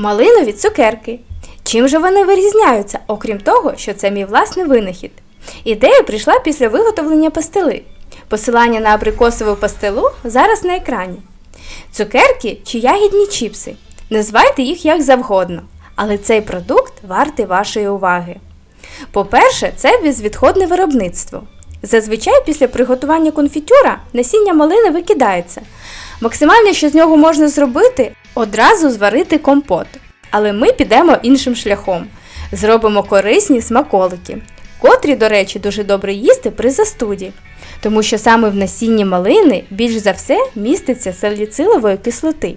Малинові цукерки. Чим же вони вирізняються, окрім того, що це мій власний винахід? Ідея прийшла після виготовлення пастили. Посилання на абрикосову пастилу зараз на екрані. Цукерки чи ягідні чіпси. Називайте їх як завгодно, але цей продукт вартий вашої уваги. По-перше, це безвідходне виробництво. Зазвичай після приготування конфітюра насіння малини викидається. Максимально, що з нього можна зробити, одразу зварити компот. Але ми підемо іншим шляхом. Зробимо корисні смаколики, котрі, до речі, дуже добре їсти при застуді, тому що саме в насінні малини більш за все міститься саліцилової кислоти.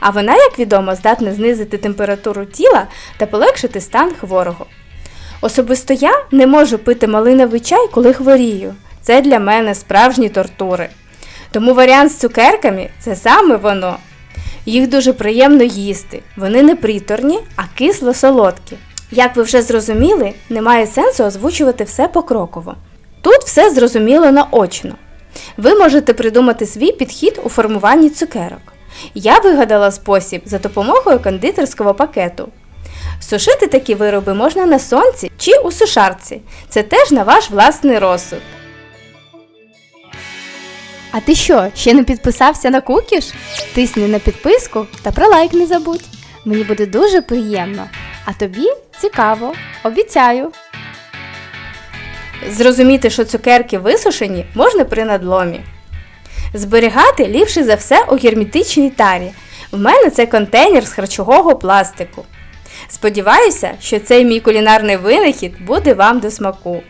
А вона, як відомо, здатна знизити температуру тіла та полегшити стан хворого. Особисто я не можу пити малиновий чай, коли хворію. Це для мене справжні тортури. Тому варіант з цукерками це саме воно. Їх дуже приємно їсти. Вони не приторні, а кисло-солодкі. Як ви вже зрозуміли, немає сенсу озвучувати все покроково. Тут все зрозуміло наочно. Ви можете придумати свій підхід у формуванні цукерок. Я вигадала спосіб за допомогою кондитерського пакету. Сушити такі вироби можна на сонці чи у сушарці. Це теж на ваш власний розсуд. А ти що, ще не підписався на кукіш? Тисни на підписку та про лайк не забудь. Мені буде дуже приємно. А тобі цікаво, обіцяю. Зрозуміти, що цукерки висушені, можна при надломі. Зберігати ліпше за все у герметичній тарі. В мене це контейнер з харчового пластику. Сподіваюся, що цей мій кулінарний винахід буде вам до смаку.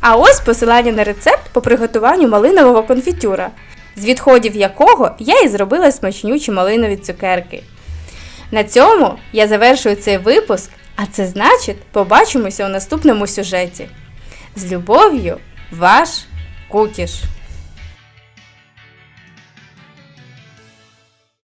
А ось посилання на рецепт по приготуванню малинового конфітюра, з відходів якого я і зробила смачнючі малинові цукерки. На цьому я завершую цей випуск, а це значить, побачимося у наступному сюжеті. З любов'ю, ваш Кукіш!